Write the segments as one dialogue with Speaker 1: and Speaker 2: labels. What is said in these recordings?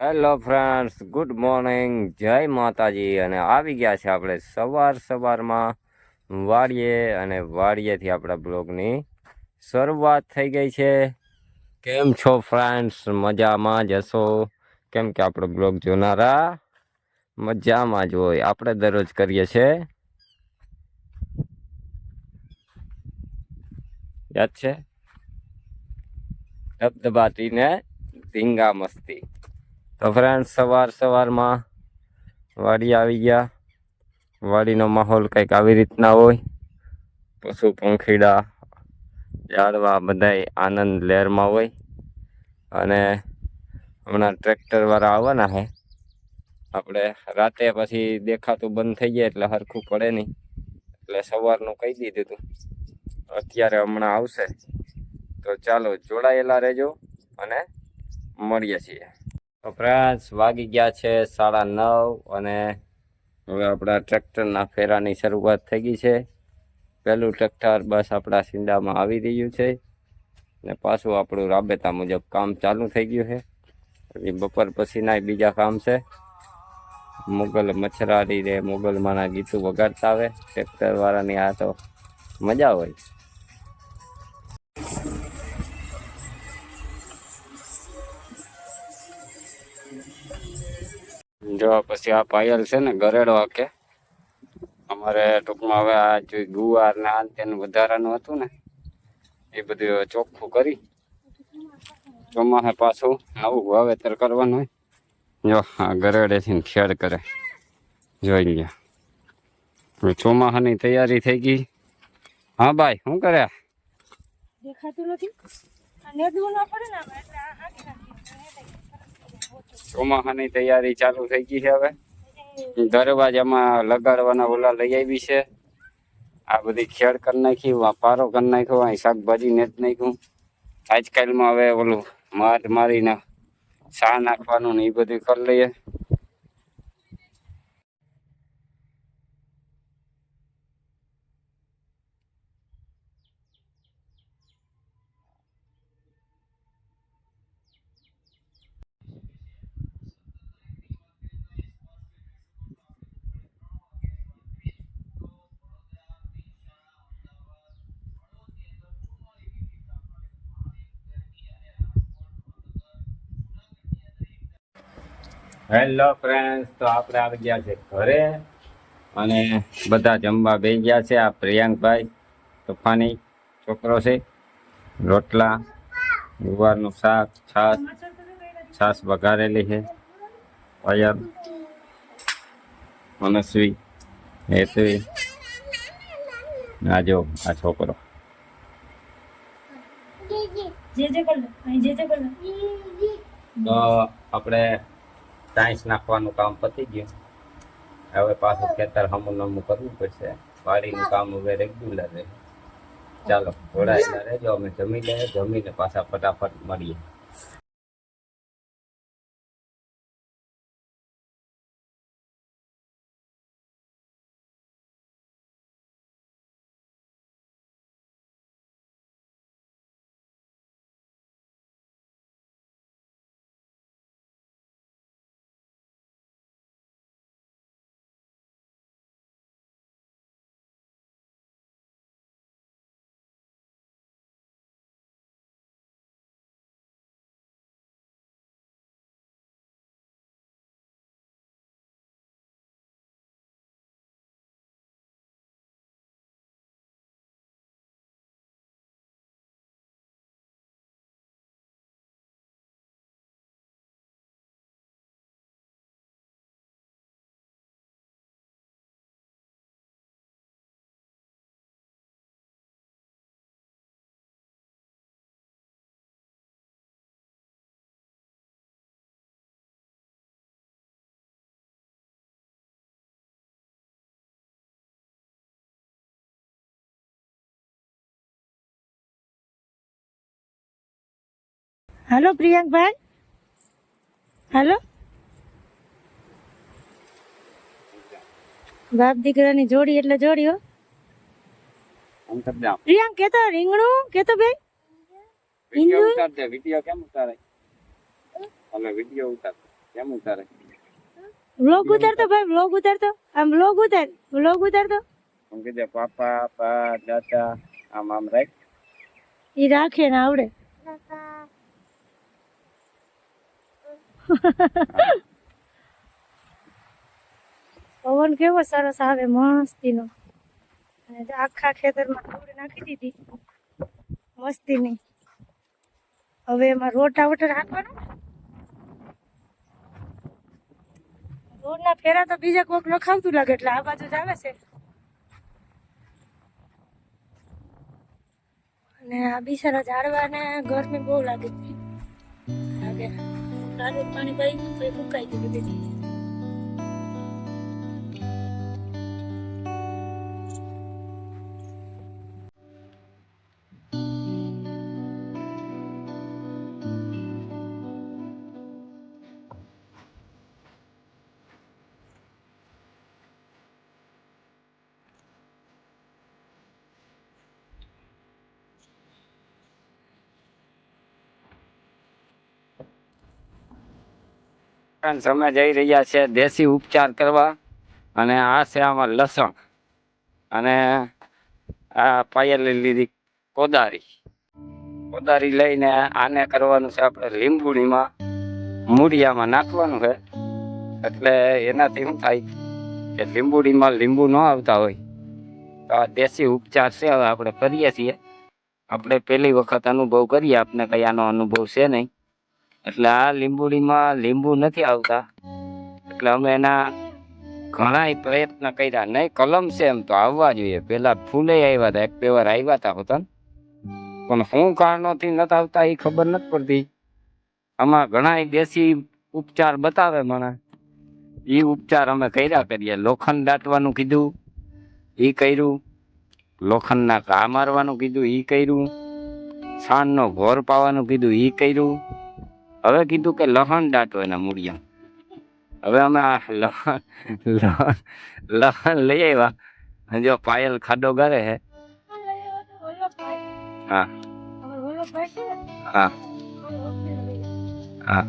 Speaker 1: Hello friends good morning જય માતાજી. અને આવી ગયા છે આપણે સવાર સવારમાં. વાડીએ અને વાડીએથી આપણા બ્લોગની શરૂઆત થઈ ગઈ છે. કેમ છો ફ્રેન્ડ્સ મજામાં જશો કેમ કે આપણો બ્લોગ જોનારા મજામાં જ હોય. આપણે દરરોજ કરીએ છીએ યાદ છે? ધબધબાટીને ધીંગા મસ્તી. તો ફ્રેન્ડ સવાર સવારમાં વાડી આવી ગયા. વાડીનો માહોલ કંઈક આવી રીતના હોય. પશુ, પંખીડા, ઝાડવા બધાય આનંદ લહેરમાં હોય. અને હમણાં ટ્રેક્ટરવાળા આવવાના છે આપણે રાતે પછી દેખાતું બંધ થઈ જાય એટલે હરખું પડે નહીં. એટલે સવારનું કહી દીધું હતું અત્યારે હમણાં આવશે. તો ચાલો જોડાયેલા રહેજો અને મળીએ છીએ. તો ફ્રેન્ડ્સ વાગી ગયા છે સાડા નવ અને હવે આપણા ટ્રેક્ટરના ફેરાની શરૂઆત થઈ ગઈ છે. પહેલું ટ્રેક્ટર બસ આપણા સિંડામાં આવી રહ્યું છે ને પાછું આપણું રાબેતા મુજબ કામ ચાલુ થઈ ગયું છે. પછી બપોર પછીના બીજા કામ છે. મુગલ મચ્છરારી રે મુગલમાંના ગીતું વગાડતા આવે. ટ્રેક્ટરવાળાની આ તો મજા હોય. જો પછી આ પાયલ છે ને ગરેડો કે, અમારે ટૂંકમાં હવે આ જે ગુવાર ને આ તેનું વધારાનું હતું ને, એ બધું ચોખ્ખું કરી. ચોમાસે પાછું આવું વાવેતર કરવાનું હોય. જો, આ ગરેડેથી ખેડ કરે. જોઈ લ્યો. ચોમાસાની તૈયારી થઈ ગઈ. હા ભાઈ, શું કર્યા?
Speaker 2: દેખાતું નથી. પડે ને આમાં, એટલે આ હાંકી નાખીએ.
Speaker 1: ચોમાસાની તૈયારી ચાલુ થઈ ગઈ છે હવે. દરવાજામાં લગાડવાના ઓલા લઈ આવી છે. આ બધી ખેડ કરી નાખી પારો કરી નાખ્યો, અહીં શાકભાજી નેત નાખ્યું. આજકાલમાં હવે ઓલું માર મારીને સા નાખવાનું ને એ બધું કરી લઈએ. હેલો ફ્રેન્ડ્સ તો આપણે આવી ગયા છે ઘરે અને બધા જમવા બેસી ગયા છે. આ પ્રિયાંકભાઈ તોફાની છોકરો છે. રોટલા ગુવારનું શાક છાશ છાશ વઘારેલી છે. પાયલ મનસ્વી હેતવી આ જો આ છોકરો તો આપણે સાયન્સ નાખવાનું કામ પતી ગયું. હવે પાછું ખેતર હમું નમું કરવું પડશે. વાડીનું કામ હવે રેગ્યુલર રહે. ચાલો જોડાયેલા રહેજો, અમે જમી લઈએ, જમીને પાછા ફટાફટ મળીએ.
Speaker 2: હાલો પ્રિયંકભાઈ હેલો બાપ દીકરાની જોડી એટલે જોડી હો. પ્રિયાંક કેતો રીંગણું કેતો?
Speaker 1: ઉતાર કેમ ઉતારે? અમે વીડિયો ઉતાર કેમ ઉતારે?
Speaker 2: વ્લોગ ઉતારતો ભાઈ વ્લોગ ઉતારતો. આમ વ્લોગ ઉતાર વ્લોગ ઉતારતો.
Speaker 1: હું કીધે પાપા પા દાદા આમ આમ રાખ.
Speaker 2: ઈ રાખે ને આવડે. પવન કેવો સરસ આવે, મસ્તીનો. અને આખા ખેતરમાં ધૂળ નાખી દીધી. મસ્તીની. હવે એમાં રોટાવટર હાંકવાનો રોડના ફેરા તો બીજા કોક નખાવતું લાગે, એટલે આ બાજુ જ આવે છે. અને આ બિચારા ઝાડવાને ગરમી બહુ લાગે. લાગે. ચાલુ પાણી ગયું તો એ મુકાઈ ગયું.
Speaker 1: અમે જઈ રહ્યા છે દેશી ઉપચાર કરવા અને આ છે આમાં લસણ અને આ પાયેલી લીધી કોદારી. કોદારી લઈને આને કરવાનું છે આપણે લીંબુડીમાં મૂળિયામાં નાખવાનું છે. એટલે એનાથી શું થાય કે લીંબુડીમાં લીંબુ ન આવતા હોય. તો આ દેશી ઉપચાર છે આપણે કરીએ છીએ. આપણે પહેલી વખત અનુભવ કરીએ આપણે કંઈ આનો અનુભવ છે નહીં. એટલે આ લીંબુડીમાં લીંબુ નથી આવતા. એટલે અમે એના ઘણાય પ્રયત્ન કર્યા. નહીં, કલમ છે એમ તો આવવા જોઈએ. પેલા ફૂલે આવ્યા હતા. એક બે વાર આવ્યા હતા હોતા પણ શું કારણોથી નથી આવતા એ ખબર નથી પડતી. આમાં ઘણાય દેશી ઉપચાર બતાવે મને. એ ઉપચાર અમે કર્યા કરીએ. લોખંડ દાટવાનું કીધું. એ કર્યું. લોખંડના ઘા મારવાનું કીધું. એ કર્યું. છાણનો ઘોર પાવાનું કીધું. એ કર્યું. હવે કીધું કે લહણ દાટો એના મૂળિયા. હવે અમે આ લહણ લહણ લઈ આવ્યા. જો પાયલ ખાડો કરે હે. હા. હા. હા.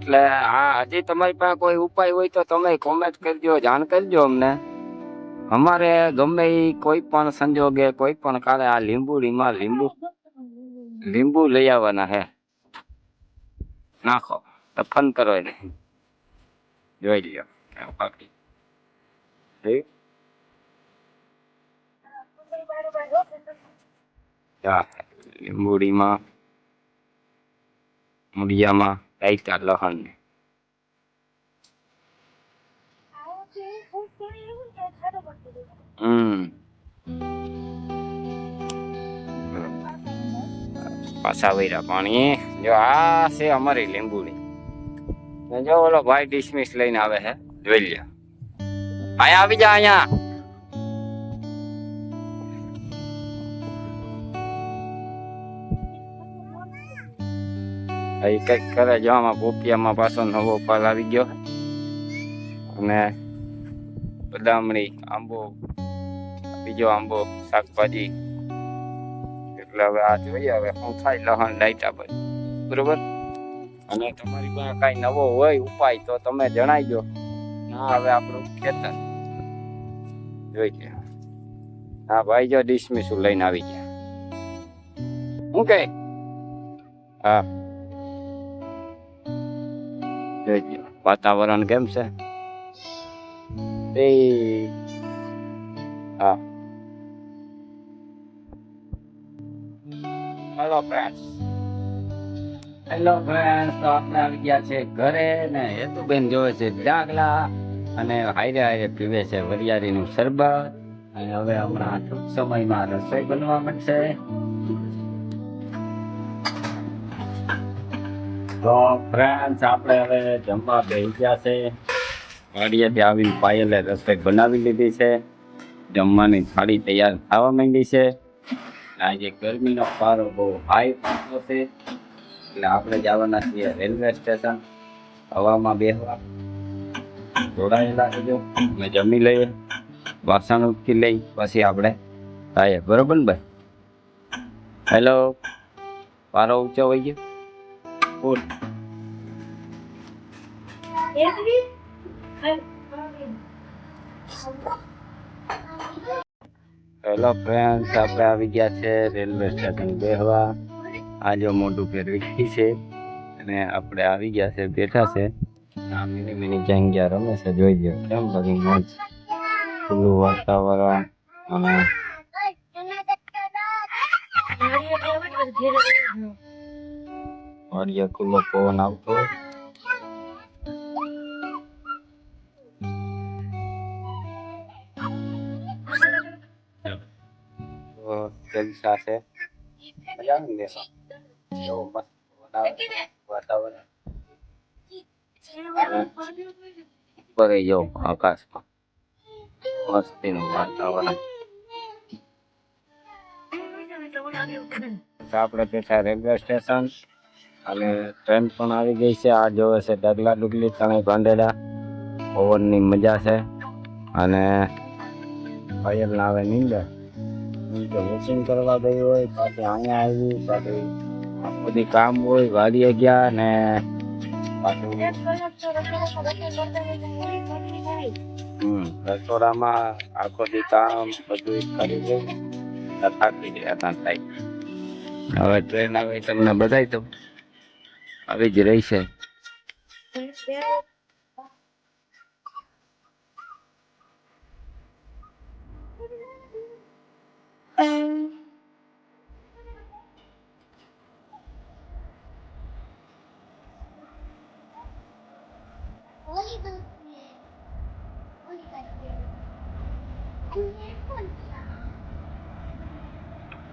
Speaker 1: એટલે આ હજી તમારી પાસે કોઈ ઉપાય હોય તો તમે કોમેન્ટ કરજો, જાણ કરજો અમને. અમારે ગમે ઈ કોઈ પણ સંજોગે, કોઈ પણ કાળે આ લીંબુડીમાં લીંબુ લીંબુ લઈ આવવાના હે. નાખો દફન કરો એને. જોઈ લ્યો કેવું પાકી. જોયું? હા લીંબુડીમાં મૂળિયામાં. રાયતા લહણ ને
Speaker 2: આવું છે, ફૂલ તોડી એવું ને તો ખાડો પડતો જાય.
Speaker 1: હમ પાછા વૈરા પાણી જો આ છે અમારી લીંબુડી જો ઓલો ભાઈ ડિસમિસ લઈને આવે છે જોઈ લ્યો અહીંયા આવી જા અહીંયા એ કંઈક કરે, જો આમાં પોપિયામાં પાછો નવો ફળ આવી ગયો અને બદામડી આંબો, બીજો આંબો, શાકભાજી, એટલે હવે આ જોઈએ હવે શું થાય, લહણ લાઈટા પર બરોબર? અને તમારી પાસે કાંઈ નવો હોય ઉપાય તો તમે જણાવજો. ના હવે આપણું ખેતર. જોઈ કે હા, ભાઈ, જો ડિસમિસું લઈને આવી ગયા. શું કે? હા. વાતાવરણ કેમ છે? એ હા. હેલો ફ્રેન્ડ્સ હેલો ફ્રેન્ડ્સ તો આપણે આવી ગયા છે ઘરે ને હેતુબેન જોવે છે ડાગલા અને હાયરે હાયરે પીવે છે વરિયાળીનું શરબત. અને હવે હમણાં ટૂંક સમયમાં રસોઈ બનવા માંડશે. તો ફ્રેન્ડ્સ આપણે હવે જમવા બેસી ગયા છે. વાડીએથી આવીને પાયલે રસોઈ બનાવી લીધી છે. જમવાની થાળી તૈયાર થવા માંડી છે. આજે ગરમીનો પારો બહુ હાઈ પડતો છે. એટલે આપણે જવાના છીએ રેલવે સ્ટેશન. હવામાં બેસવા જોડાયેલા છે અમે જમી લઈએ. વાસણ ઉટકી લઈ. પછી આપણે થાય બરોબર ને ભાઈ? હેલો પારો ઊંચો હોય ગયો? ફૂલ હેલો ફ્રેન્ડ્સ આપણે આવી ગયા છે રેલવે સ્ટેશન બેહવા. આજે મોટું ફેરવી છે અને આપણે આવી ગયા છે બેઠા છે. આ મિની મિની જંગ્યા રમે છે જોઈ ગયો કેમ બધી મોજ. ખુલ્લું વાતાવરણ અને વાડિયા ખુલ્લો પવન આવતો. જલસા છે મજા આવે વાતાવરણ. તો આપણે બેઠા રેલવે સ્ટેશન. અને ટ્રેન પણ આવી ગઈ છે. આ જોવે છે ડગલા ડુગલી ત્રણેય ભાંડેડા પવનની મજા છે. અને પાયલ આવે નીંદર. નીંદર વોશિંગ કરવા ગઈ હોય, પાછી અહીંયા આવી, પાછી બધી કામ હોય, વાડીએ ગયા ને હમ, રસોડામાં આખો કામ બધું કરી ગયું થાકી ગયા હતા હવે ટ્રેન આવે તમને બતાવી દઉં. A Abre direita. Um.